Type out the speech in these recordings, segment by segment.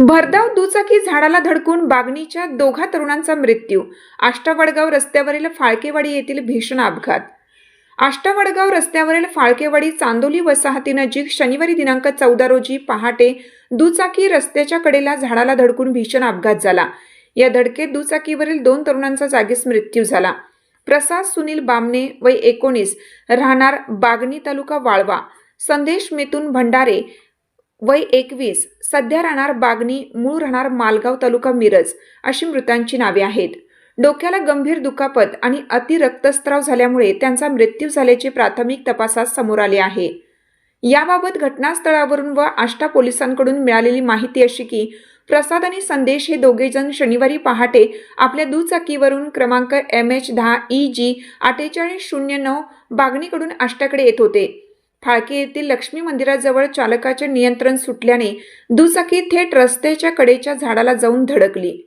भरधाव दुचाकी झाडाला धडकून बागणीच्या दोघा तरुणांचा मृत्यू. आष्टावडगाव रस्त्यावरील फाळकेवाडी येथील भीषण अपघात. आष्टावडगाव रस्त्यावरील फाळकेवाडी चांदोली वसाहतीनजीक शनिवारी दिनांक चौदा रोजी पहाटे दुचाकी रस्त्याच्या कडेला झाडाला धडकून भीषण अपघात झाला. या धडकेत दुचाकीवरील दोन तरुणांचा जागीच मृत्यू झाला. प्रसाद सुनील बामणे वय एकोणीस राहणार बागणी तालुका वाळवा. संदेश मेतून भंडारे वय एकवीस. सध्या राहणार बागणी मूळ राहणार मालगाव तालुका मिरज अशी मृतांची नावे आहेत. डोक्याला गंभीर दुखापत आणि अतिरक्तस्त्राव झाल्यामुळे त्यांचा मृत्यू झाल्याचे प्राथमिक तपासात समोर आले आहे. याबाबत घटनास्थळावरून व आष्टा पोलिसांकडून मिळालेली माहिती अशी की प्रसाद आणि संदेश हे दोघेजण शनिवारी पहाटे आपल्या दुचाकीवरून क्रमांक एम एच दहा ई जी अठ्ठेचाळीस शून्य नऊ बागणीकडून आष्टाकडे येत होते. फाळके येथील लक्ष्मी मंदिराजवळ चालकाचे नियंत्रण सुटल्याने दुचाकी थेट रस्त्याच्या कडेच्या झाडाला जाऊन धडकली.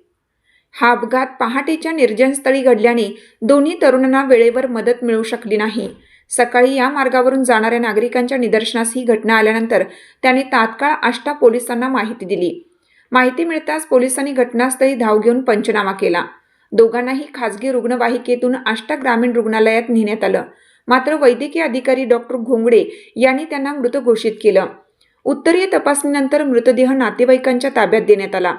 हा अपघात पहाटेच्या निर्जनस्थळी घडल्याने दोन्ही तरुणांना वेळेवर मदत मिळू शकली नाही. सकाळी या मार्गावरून जाणाऱ्या नागरिकांच्या निदर्शनास ही घटना आल्यानंतर त्यांनी तात्काळ आष्टा पोलिसांना माहिती दिली. माहिती मिळताच पोलिसांनी घटनास्थळी धाव घेऊन पंचनामा केला. दोघांनाही खासगी रुग्णवाहिकेतून आष्टा ग्रामीण रुग्णालयात नेण्यात आलं. मात्र वैद्यकीय अधिकारी डॉक्टर घोंगडे यांनी त्यांना मृत घोषित केलं. उत्तरीय तपासणीनंतर मृतदेह नातेवाईकांच्या ताब्यात देण्यात आला.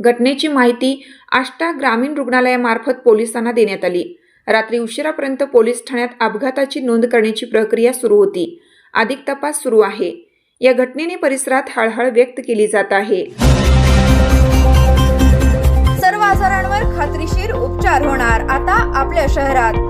घटनेची माहिती आष्टा ग्रामीण रुग्णालयामार्फत पोलिसांना देण्यात आली. रात्री उशिरापर्यंत पोलीस ठाण्यात अपघाताची नोंद करण्याची प्रक्रिया सुरू होती. अधिक तपास सुरू आहे. या घटनेने परिसरात हळहळ व्यक्त केली जात आहे. सर्व आजारांवर खात्रीशीर उपचार होणार. आता आपल्या शहरात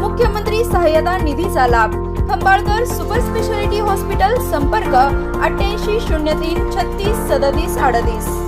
मुख्यमंत्री सहाय्यता निधीचा लाभ. खंबाळकर सुपर स्पेशालिटी हॉस्पिटल संपर्क अठ्ठ्याऐंशी शून्य तीन छत्तीस सदतीस अडतीस.